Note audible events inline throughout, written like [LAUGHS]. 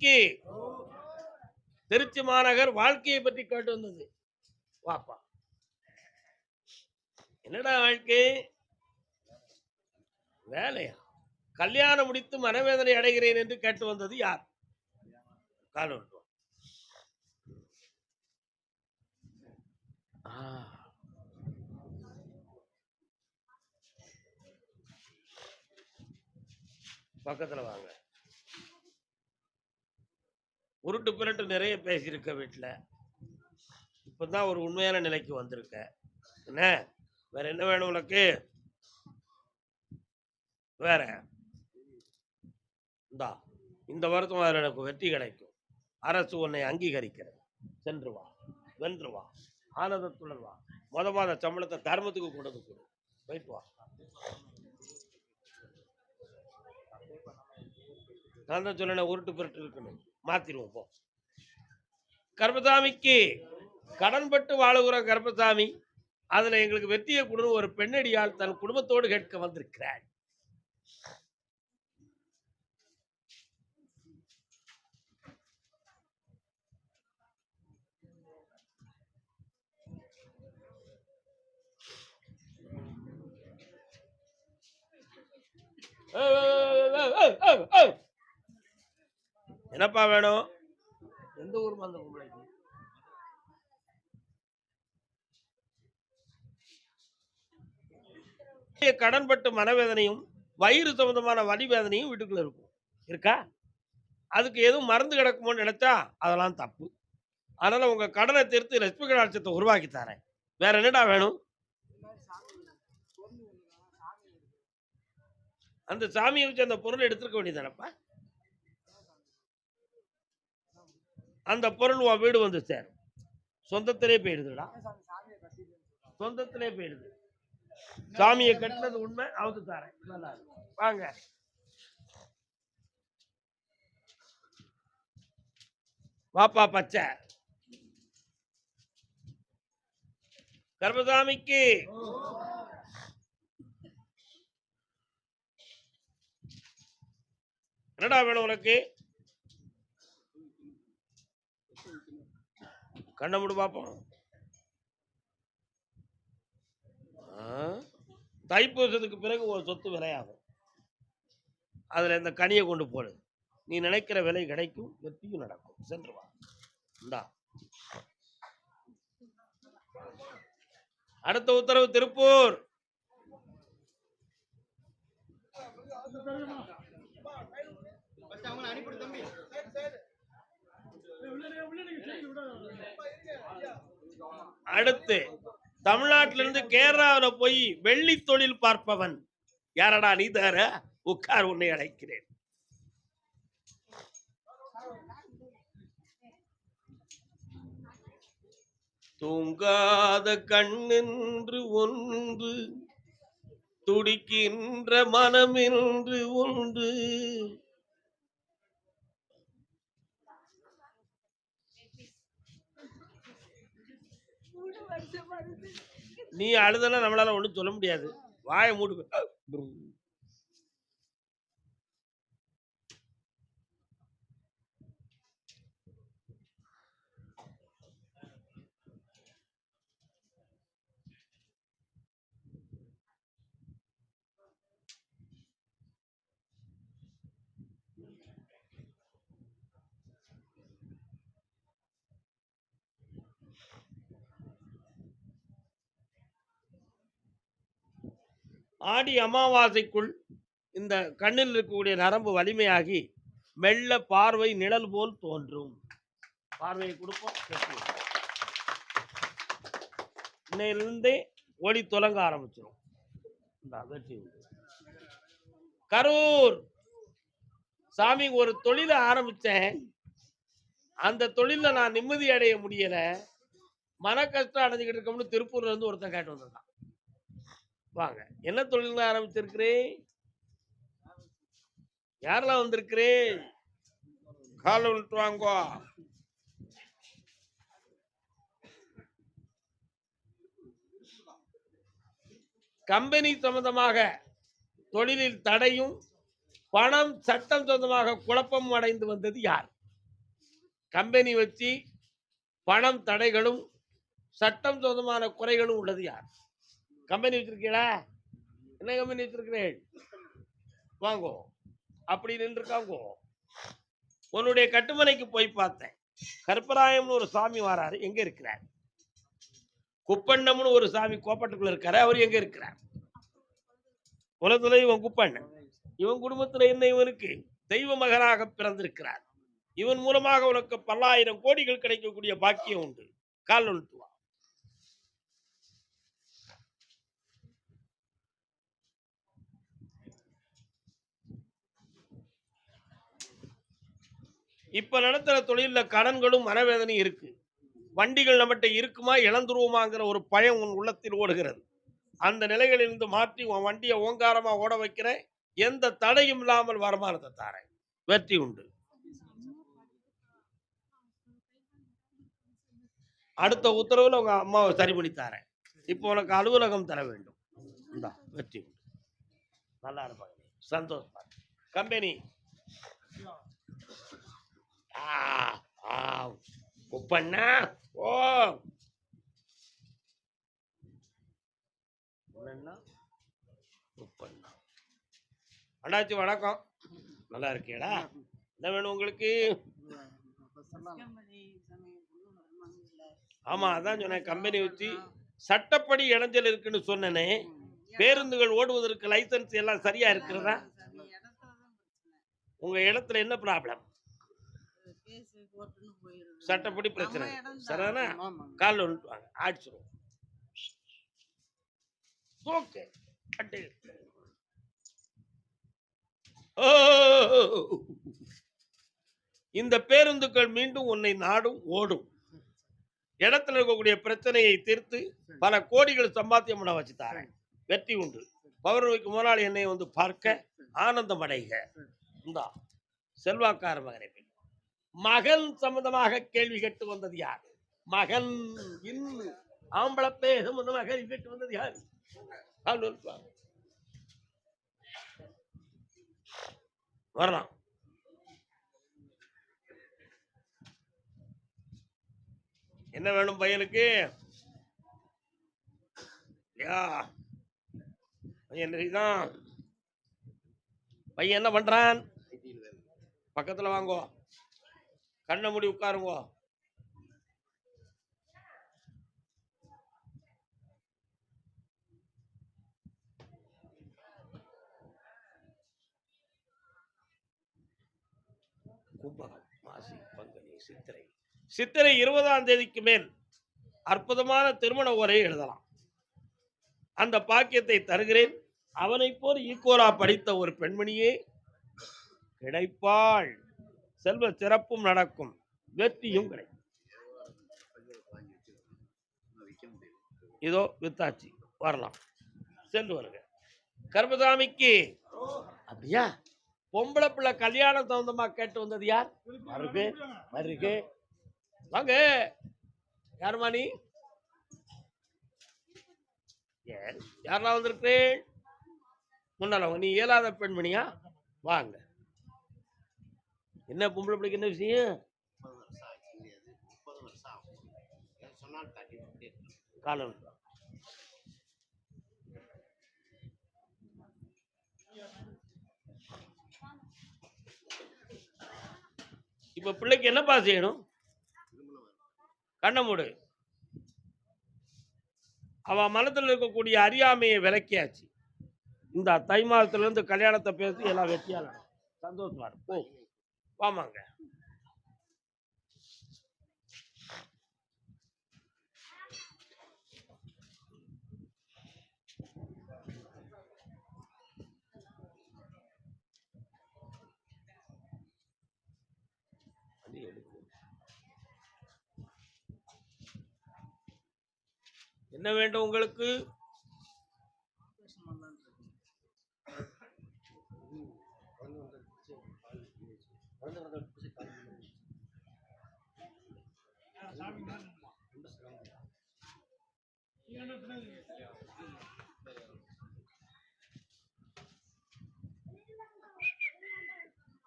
வாழ்க்கை. திருச்சி மாநகர் வாழ்க்கையை பற்றி கேட்டு வந்தது. வாப்பா. என்னடா வாழ்க்கை? வேலையா? கல்யாணம் முடித்து மனவேதனை அடைகிறேன் என்று கேட்டு வந்தது யார்? காலம் பக்கத்துல வாங்க. உருட்டு புரட்டு நிறைய பேசியிருக்க வீட்டில் இப்போ தான் ஒரு உண்மையான நிலைக்கு வந்திருக்க. என்ன? வேற என்ன வேணும் உனக்கு? வேற? இந்தா இந்த வருத்தம் அதில் எனக்கு வெற்றி கிடைக்கும். அரசு உன்னை அங்கீகரிக்கிறது. சென்று வா. வென்று வா. ஆனந்தத்துடன் வா. முத மாத சம்பளத்தை தர்மத்துக்கு கொண்டு கொடு. போயிட்டு வா. நான் தான் சொன்னேன் உருட்டு புரட்டு இருக்கணும் மாத்திருவோம் போ கர்பசாமிக்கு கடன்பட்டு வாழுகிற கர்பசாமி அதுல எங்களுக்கு வெற்றியை கொடுன்னு ஒரு பெண்ணடியால் தன் குடும்பத்தோடு கேட்க வந்திருக்கிறாள் Oh, oh, oh, oh, oh, oh. என்னப்பா வேணும்? எந்த ஊர் அந்த பொம்பளைக்கு கடன்பட்டு மனவேதனையும் வயிறு சம்பந்தமான வலி வேதனையும் வீட்டுக்குள்ள இருக்கும். இருக்கா? அதுக்கு எதுவும் மருந்து கிடக்குமோன்னு நினைச்சா அதெல்லாம் தப்பு. அதனால உங்க கடனை தீர்த்து லட்சுமி கடாட்சத்தை உருவாக்கி தரேன். வேற என்னடா வேணும்? அந்த சாமியை வச்சு அந்த பொருள் எடுத்துருக்க வேண்டியதானப்பா அந்த பொருள் உன் வீடு வந்து சேரும். சொந்தத்திலே போயிடுதுடா. சொந்தத்திலே போயிடுது. சாமியை கட்டினது உண்மை அவுத்து தாரேன். நல்லா வாங்க. வாப்பா பச்சை. கர்மசாமிக்கு. என்னடா வேணும் உனக்கு? கண்ணை மூடு பார்ப்போம் தைப்பூசத்துக்கு பிறகு ஒரு சொத்து விலையாகும் அதில் இந்த கனியை கொண்டு போடு. நீ நினைக்கிற விலை கிடைக்கும் வெற்றியும் நடக்கும். சென்று வா. இந்தா. அடுத்த உத்தரவு திருப்பூர். அடுத்து தமிழ்நாட்டில இருந்து கேரளாவில போய் வெள்ளி தொழில் பார்ப்பவன் யாரடா நீ தர உட்கார் உன்னை அழைக்கிறேன். தூங்காத கண்ணென்று ஒன்று துடிக்கின்ற மனமென்று ஒன்று நீ அழுதனா நம்மளால ஒன்றும் சொல்ல முடியாது. வாயை மூடு. ஆடி அமாவாசைக்குள் இந்த கண்ணில் இருக்கக்கூடிய நரம்பு வலிமையாகி மெல்ல பார்வை நிழல் போல் தோன்றும். பார்வையை கொடுப்போம் வெற்றி. இன்னையிலிருந்தே ஒளி தொடங்க ஆரம்பிச்சிடும் இந்த வெற்றி உண்டு. கரூர்! சாமி ஒரு தொழிலை ஆரம்பித்தேன் அந்த தொழிலில் நான் நிம்மதி அடைய முடியலை. மன கஷ்டம் அடைஞ்சிக்கிட்டு இருக்கோம்னு திருப்பூர்லேருந்து ஒருத்தன் கேட்டு வந்திருந்தான். வாங்க. என்ன தொழில் ஆரம்பிச்சிருக்கிறேன்? யாரெல்லாம் வந்திருக்கிறேன்? கால விட்டு வாங்கோ. கம்பெனி சம்பந்தமாக தொழிலில் தடையும் பணம் சட்டம் சொந்தமாக குழப்பம் அடைந்து வந்தது யார்? கம்பெனி வச்சு பணம் தடைகளும் சட்டம் சொந்தமான குறைகளும் உள்ளது யார்? கம்பெனி வச்சிருக்கீங்களா? என்ன கம்பெனி வச்சிருக்கிறேன் வாங்கோ. அப்படி நின்றுக்காங்கோ உன்னுடைய கட்டுமனைக்கு போய் பார்த்தேன். கருப்பராயம்னு ஒரு சாமி வராரு எங்க இருக்கிறார்? குப்பண்ணம்னு ஒரு சாமி கோப்பட்டுக்குள்ள இருக்காரு அவர் எங்க இருக்கிறார்? உலகத்துல இவன் குப்பண்ணன். இவன் குடும்பத்துல என்ன இவனுக்கு? தெய்வ மகனாக பிறந்திருக்கிறார். இவன் மூலமாக உனக்கு பல்லாயிரம் கோடிகள் கிடைக்கக்கூடிய பாக்கியம் உண்டு. கால் ஒழுத்துவா இப்போ நடத்துகிற தொழிலில் கடன்களும் மனவேதனையும் இருக்குது வண்டிகள் நம்மகிட்ட இருக்குமா இழந்துருவோமாங்கிற ஒரு பயம் உன் உள்ளத்தில் ஓடுகிறது. அந்த நிலைகளிலிருந்து மாற்றி உன் வண்டியை ஓங்காரமாக ஓட வைக்கிறேன். எந்த தடையும் இல்லாமல் வருமானத்தை தாரேன். வெற்றி உண்டு. அடுத்த உத்தரவில் உங்க அம்மாவை சரி பண்ணி தரேன். இப்போ உனக்கு அலுவலகம் தர வேண்டும். இந்தா வெற்றி உண்டு. நல்லா இருப்பாங்க. சந்தோஷமா கம்பெனி ஆ ஓ. என்னன்னா அண்ணாச்சி வணக்கம். நல்லா இருக்கீங்களா? என்ன வேணும் உங்களுக்கு? ஆமா அதான் சொன்னேன் கம்பெனி வச்சு சட்டப்படி இடைஞ்சல் இருக்குன்னு சொன்னனே. பேருந்துகள் ஓடுவதற்கு லைசன்ஸ் எல்லாம் சரியா இருக்கிறதா? உங்க இடத்துல என்ன ப்ராப்ளம் சட்டப்படி பிரச்சனை சரிதானே காலில் வந்துட்டு வாங்க அடிச்சிருவோம் ஓகே! இந்த பேருந்துகள் மீண்டும் உன்னை நாடும் ஓடும். இடத்துல இருக்கக்கூடிய பிரச்சனையை தீர்த்து பல கோடிகள் சம்பாத்தியம் பண்ண வச்சு தாரேன். வெற்றி உண்டு. பௌர்ணமிக்கு முன்னாள் என்னை வந்து பார்க்க ஆனந்தம் அடைக இந்தா செல்வாக்கார மகனை. மகன் சம்பந்தமாக கேள்வி கேட்டு வந்தது யார்? மகன் இன்னு ஆம்பளை சம்பந்தமாக கேள்வி கேட்டு வந்தது யார்? வரலாம். என்ன வேணும் பையனுக்கு? பையன் என்ன செய்தான்? பையன் என்ன பண்றான்? பக்கத்துல வாங்கோ. கண்ணை மூடி உட்காருங்க. கும்பகம் மாசி சித்திரை. சித்திரை இருபதாம் தேதிக்கு மேல் அற்புதமான திருமண உரை எழுதலாம். அந்த பாக்கியத்தை தருகிறேன். அவனைப் போல் ஈக்கோரா படித்த ஒரு பெண்மணியே கிடைப்பாள். செல்வ சிறப்பும் நடக்கும். வெற்றியும் கிடைக்கும். இதோ வித்தாச்சி வரலாம். சென்று வருங்க கர்மசாமிக்கு அப்படியா? பொம்பளை பிள்ளை கல்யாணம் தகுந்தமா கேட்டு வந்தது யார்? வருக வருக வாங்க. யாருமா நீ? யாரெல்லாம் வந்திருக்கேன் முன்னால நீ இயலாத பெண்மணியா? வாங்க. என்ன பொம்பளை பிள்ளைக்கு என்ன விஷயம்? காலம். இப்ப பிள்ளைக்கு என்னப்பா செய்யணும்? கண்ணை மூடு. அவ மனத்துல இருக்கக்கூடிய அறியாமையை விளக்கியாச்சு. இந்த தை மாதத்துல இருந்து கல்யாணத்தை பேசி எல்லாம் நடக்கும். சந்தோஷமா இருக்கும் வாமாங்க என்ன வேண்டும் உங்களுக்கு?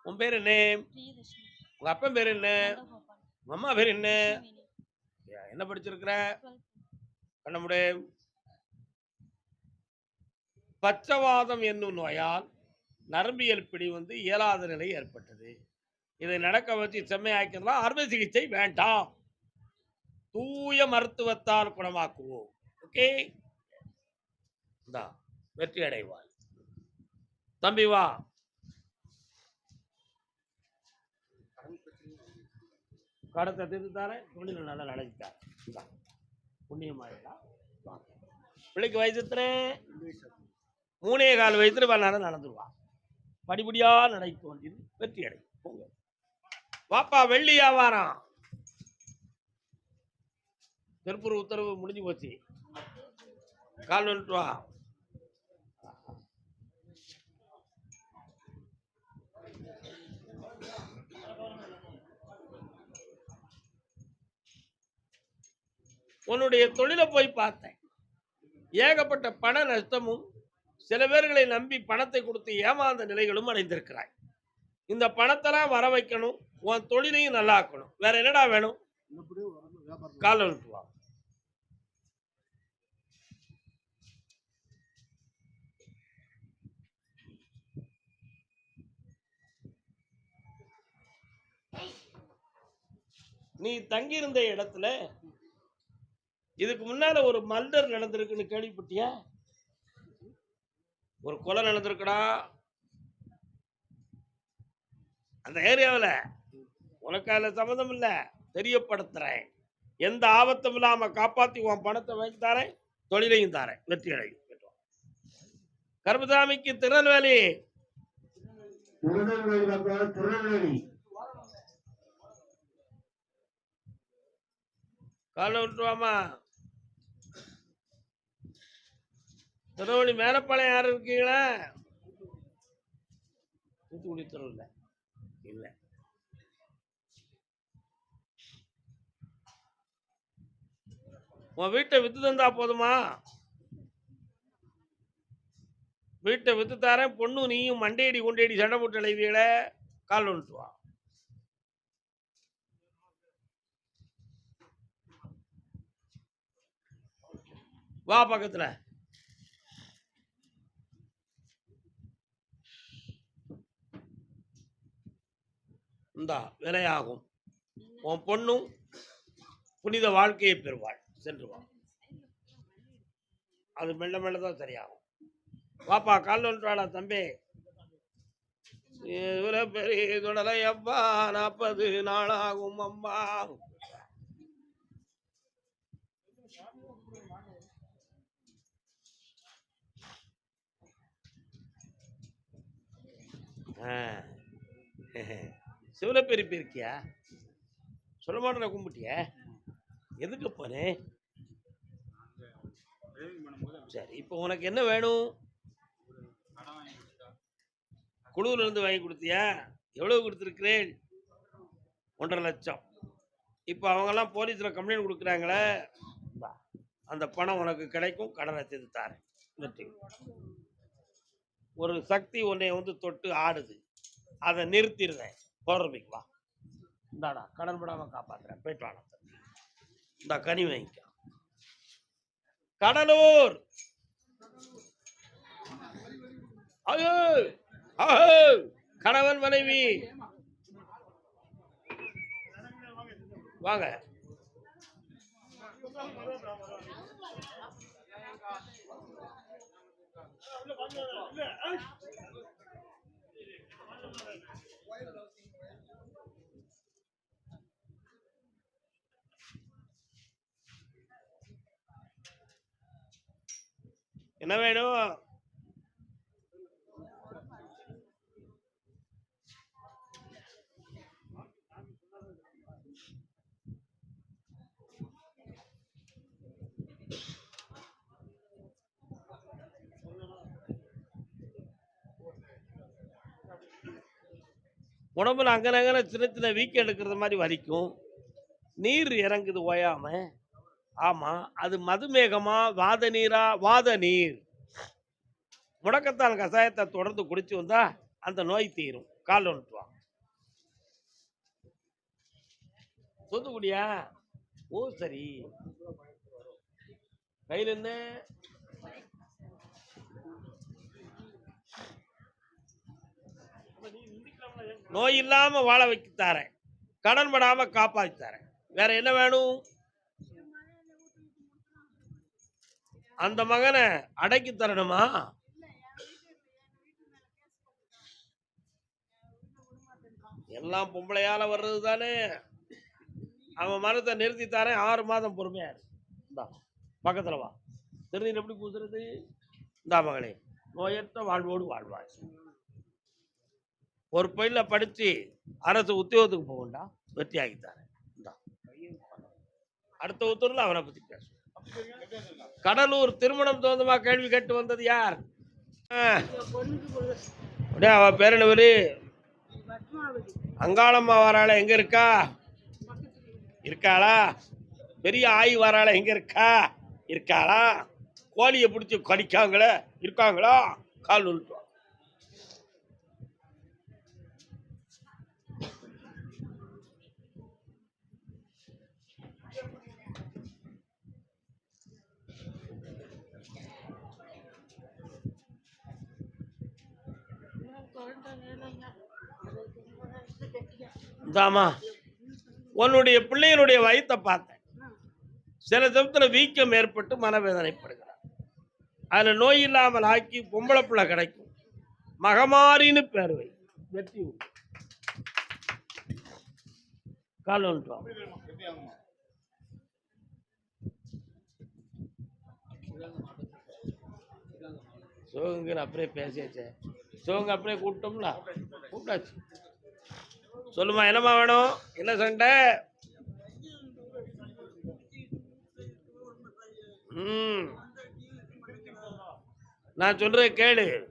உன் பேர் என்ன? உங்க அப்பன் பேர் என்ன? உங்க அம்மா பேர் என்ன? என்ன படிச்சிருக்கிற? கண்ணமுடே பச்சவாதம் என்னும் நோயால் நரம்பியல் பிடி வந்து இயலாத நிலை ஏற்பட்டது. இதை நடக்க வச்சு செம்மையாக்கலாம் அறுவை சிகிச்சை வேண்டாம். தூய மருத்துவத்தால் குணமாக்குவோம். ஓகே? தான் வெற்றி அடைவாள் தம்பி வா. கடத்தை தீர்த்து தொழில் தொழில நல்லா நடந்துட்டார் இந்தா புண்ணியமாயிடா பிள்ளைக்கு வயசு எத்தனை? மூணே கால் வயசுல வரலாறு நடந்துருவா படிப்படியாக நடக்க வேண்டியது வெற்றி அடை போங்க. வாப்பா வெள்ளி வியாபாரம். திருப்பூர் உத்தரவு முடிஞ்சு போச்சு. கால் வந்துட்டு வா. உன்னுடைய தொழிலை போய் பார்த்தேன். ஏகப்பட்ட பண நஷ்டமும் சில பேர்களை நம்பி பணத்தை கொடுத்து ஏமாந்த நிலைகளும் அடைந்திருக்கிறாய். இந்த பணத்தெல்லாம் வர வைக்கணும். உன் தொழிலையும் நல்லா ஆக்கணும் வேற என்னடா வேணும்? கால் வந்துட்டு நீ தங்கியிருந்த இடத்துல இதுக்கு முன்னால ஒரு மல்டர் நடந்திருக்குன்னு கேள்விப்பட்டியா? ஒரு கொலை நடந்திருக்கடா. அந்த ஏரியாவில் உனக்கு அதில் சம்மந்தம் இல்லை தெரியப்படுத்துறேன். எந்த ஆபத்தும் இல்லாம காப்பாத்தி உன் பணத்தை வாங்கி தரேன் தொழிலையும் தரேன் வெற்றி அடையும் கருமசாமிக்கு திருநெல்வேலி. திருநெல்வேலி காலைல விட்டுருவாமா திருநெல்வேலி மேலப்பாளையம் யாரும் இருக்கீங்களா? தூத்துக்குடி தெருவில் இல்லை. உன் வீட்டை வித்து தந்தா போதுமா? வீட்டை வித்து தாரேன் பொண்ணு நீயும் மண்டையடி கொண்டேடி சண்டை போட்டு அழைவீங்கள கால் வந்துட்டு வா. வா பக்கத்துல. இந்தா விலையாகும். உன் பொண்ணும் புனித வாழ்க்கையை பெறுவாள். சென்று வா. அது மெல்ல மெல்ல தான் சரியாகும். வாப்பா கால் ஒன்றாடா தம்பி? பெரிய தொடலை அப்பா நாற்பது நாளாகும் அம்மா. ஆ. [LAUGHS] சிவனப்பேரி போயிருக்கியா சொல்ல மாட்டேன் கும்பிட்டியா? எதுக்கு போனேன் சரி இப்போ உனக்கு என்ன வேணும்? குழுவில் இருந்து வாங்கி கொடுத்தியா? எவ்வளவு கொடுத்துருக்கிறேன்? ஒன்றரை லட்சம். இப்போ அவங்கெல்லாம் போலீஸில் கம்ப்ளைண்ட் கொடுக்குறாங்களே அந்த பணம் உனக்கு கிடைக்கும் கடனை செய்து தாரேன். ஒரு சக்தி உன்னை வந்து தொட்டு ஆடுது. அதை நிறுத்திடுறேன். பௌர்ணமிக்கு இந்தாடா கடன் படாமல் காப்பாத்துறேன். போயிட்டு வாடா இந்த கனி வாங்கிக்க. கடலூர்! கணவன் மனைவி! வாங்க. என்ன வேணும்? உடம்புல அங்கே சின்ன சின்ன வீக்கம் எடுக்கிறது மாதிரி வலிக்கும். நீர் இறங்குது ஓயாமல் ஆமா. அது மதுமேகமா வாத நீரா வாத நீர். முடக்கத்தால் கஷாயத்தை தொடர்ந்து குடிச்சு வந்தா அந்த நோய் தீரும். கால் ஒன்றுவான் தூத்துக்குடியா ஓ சரி. கையில் என்ன? நோய் இல்லாம வாழ வைக்கத்தாரேன் கடன் படாம காப்பாத்தாரேன் வேற என்ன வேணும்? அந்த மகனை அடக்கி தரணுமா? எல்லாம் பொம்பளையால வர்றது தானே அவன் மனத்தை நிறுத்தி தரேன் ஆறு மாதம் பொறுமையா இரு. இந்தா பக்கத்துல வா. திருநீர் எப்படி பூசுறது? இந்தா மகளே நோயற்ற வாழ்வோடு வாழ்வாய். ஒரு பயில படித்து அரசு உத்தியோகத்துக்கு போகண்டா வெற்றி ஆகித்தாரேன் இந்தா. அடுத்த உத்தரவுல அவனை பத்தி பேசுவோம். கடலூர் திருமணம் சொந்தமா கேள்வி கேட்டு வந்தது யார்? அப்படியே அவ பேர் என்ன அங்காளம்மா வராள எங்க இருக்கா? இருக்காளா? பெரிய ஆய் வராள எங்க இருக்கா? இருக்காளா? கோழியை பிடிச்சி கடிக்காங்களே இருக்காங்களா? கால் உள்ட்டு தாமா உன்னுடைய பிள்ளைகளுடைய வயத்தை பார்த்தேன். சில சமயத்தில் வீக்கம் ஏற்பட்டு மனவேதனைப்படுகிறார். அதில் நோய் இல்லாமல் ஆக்கி பொம்பளை பிள்ளை கிடைக்கும். மகமாரின்னு பேர் வை. வெற்றி உண்டு. கால் வந்துட்டு அப்படியே பேசியாச்சே. சிவங்க அப்படியே கூப்பிட்டோம்ல. கூப்பிட்டாச்சு. சொல்லுமா என்னம்மா வேணும்? என்ன சண்டை? ம். நான் சொல்றேன் கேளு.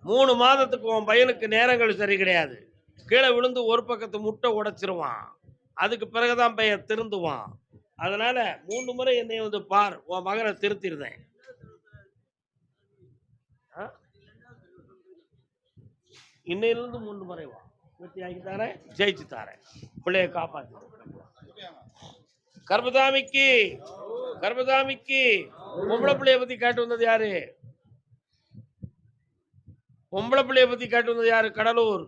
மூணு மாதத்துக்கு உன் பையனுக்கு நேரங்கள் சரி கிடையாது. கீழே விழுந்து ஒரு பக்கத்து முட்டை உடைச்சிருவான். அதுக்கு பிறகுதான் பையன் திருந்துவான். அதனால மூணு முறை என்னை வந்து பார். உன் மகனை திருத்திருந்தேன் ஆ? இன்னையிலிருந்து மூன்று முறை வா. வெற்றி ஆக்கி தரேன் ஜெயிச்சு தரேன் பிள்ளைய காப்பாத்து. கர்மதாமிக்கு கர்மதாமிக்கு பொம்பளை பிள்ளைய பத்தி கேட்டு வந்தது யாரு? பொம்பளை பிள்ளைய பத்தி கேட்டு வந்தது யாரு? கடலூர்.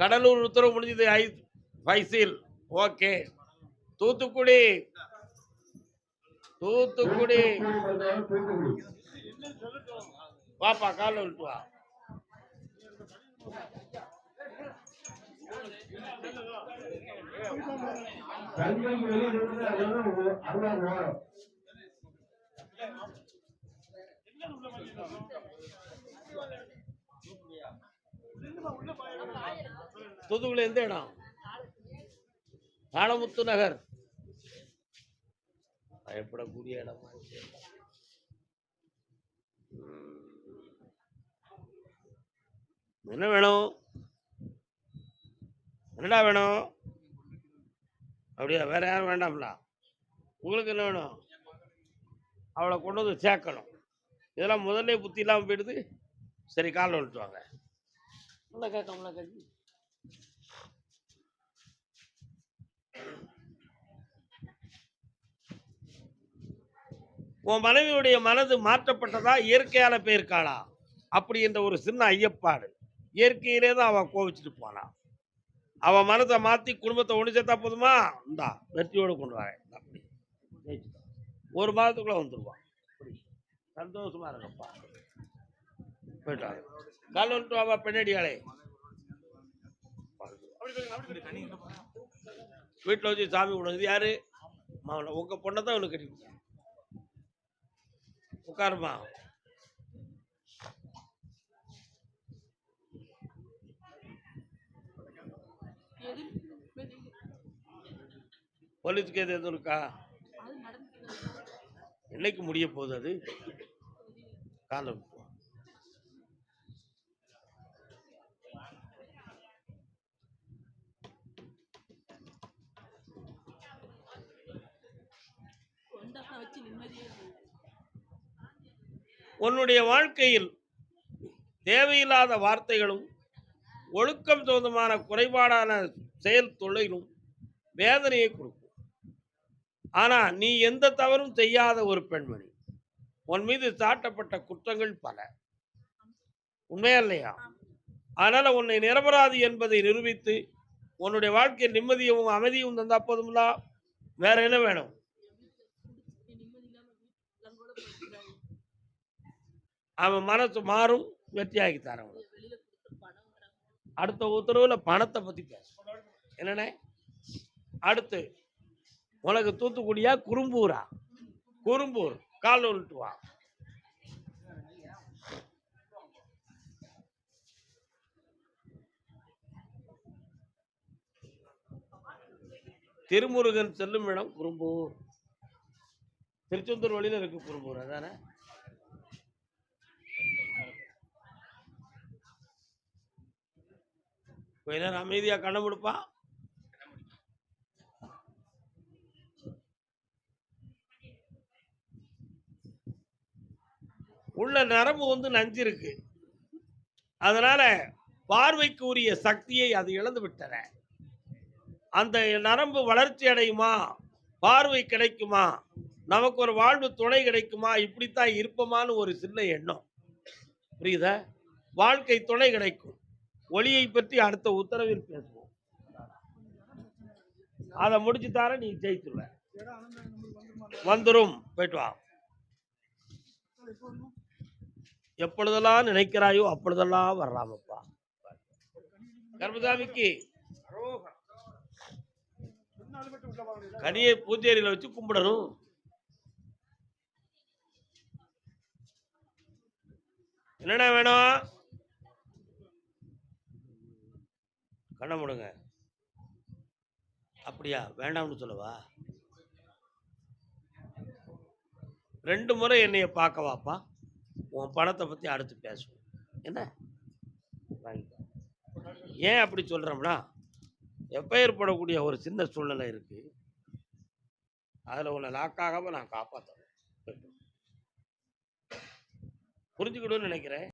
கடலூர் உத்தரவு முடிஞ்சது ஐ ஃபைசில். ஓகே. தூத்துக்குடி. தூத்துக்குடி. பாப்பா கால் விட்டு வா. தூத்துக்குடி எந்த இடம்? பாலமுத்து நகர். பயப்படக்கூடிய இடமா இருக்கு. என்ன வேணும்? என்னடா வேணும்? அப்படியா வேற யாரும் வேண்டாம்ல? உங்களுக்கு என்ன வேணும்? அவளை கொண்டு வந்து சேர்க்கணும். இதெல்லாம் முதல்ல புத்தி இல்லாமல் போயிடுது. சரி காலில் விட்டு வாங்க. நல்லா கேட்காமல கேட்கு உன் மனைவியுடைய மனது மாற்றப்பட்டதா? இயற்கையால போயிருக்காளா? அப்படி என்ற ஒரு சின்ன ஐயப்பாடு. இயற்கையிலே தான் அவன் கோவிச்சுட்டு போனான். அவன் மனதை மாற்றி குடும்பத்தை ஒன்று சேர்த்தா போதுமா? இந்தா வெற்றியோடு கொண்டு வரேன் அப்படி ஜெயிச்சுட்டா. ஒரு மாதத்துக்குள்ளே வந்துடுவான் அப்படி சந்தோஷமா இருக்கப்பா போயிட்டாங்க கால் வந்துட்டு பின்னாடி ஆளே வீட்டில் வச்சு சாமி விடுறது யாரு? மாவன உங்கள் பொண்ணை தான் இவனுக்கு கட்டி உட்காருமா போலீஸ் எது எதுவும் இருக்கா? என்னைக்கு முடிய போகுது அது? காலம் உன்னுடைய வாழ்க்கையில் தேவையில்லாத வார்த்தைகளும் ஒழுக்கம் சொந்தமான குறைபாடான செயல் தொழிலும் வேதனையை கொடுக்கும். ஆனால் நீ எந்த தவறும் செய்யாத ஒரு பெண்மணி உன் மீது சாட்டப்பட்ட குற்றங்கள் பல. உண்மையா இல்லையா? அதனால உன்னை நிரபராதி என்பதை நிரூபித்து உன்னுடைய வாழ்க்கை நிம்மதியும் அமைதியும் தந்தா போதும்லா? வேற என்ன வேணும்? அவன் மனசு மாறும் வெற்றியாகி தரவன் அடுத்த உத்தரவில் பணத்தை பற்றி பேச என்னண்ணே? அடுத்து உனக்கு தூத்துக்குடியா குறும்பூரா? குறும்பூர் கால் விட்டு வா. திருமுருகன் செல்லும் இடம் குறும்பூர். திருச்செந்தூர் வழியில இருக்கு குறும்பூர் அதானே? கொஞ்ச நேரம் அமைதியா கண்ணை முடிப்பா. உள்ள நரம்பு வந்து நஞ்சு இருக்கு அதனால பார்வைக்கு உரிய சக்தியை அது இழந்து விட்டன. அந்த நரம்பு வளர்ச்சி அடையுமா? பார்வை கிடைக்குமா? நமக்கு ஒரு வாழ்வு துணை கிடைக்குமா? இப்படித்தான் இருப்போமான்னு ஒரு சின்ன எண்ணம். புரியுதா? வாழ்க்கை துணை கிடைக்கும். ஒளியை பற்றி அடுத்த உத்தரவில் பேசுவோம். அதை முடிச்சு தார நீ ஜெயித்துருவ வந்துரும். போயிட்டு வா. எப்பொழுதெல்லாம் நினைக்கிறாயோ அப்பொழுதெல்லாம் வரலாமப்பா கர்மதாமிக்கு கனியை பூஜேரியில வச்சு கும்பிடணும். என்னென்ன வேணும்? கண்ணை முடுங்க. அப்படியா? வேண்டாம்னு சொல்லவா? ரெண்டு முறை என்னைய பார்க்க வாப்பா. உன் பணத்தை பற்றி அடுத்து பேசுவோம். என்ன? ஏன் அப்படி சொல்கிறோம்னா எஃப்ஐஆர் படக்கூடிய ஒரு சின்ன சூழ்நிலை இருக்குது அதில் உன்னை லாக்காகாமல் நான் காப்பாற்றணும் புரிஞ்சுக்கணும்னு நினைக்கிறேன்.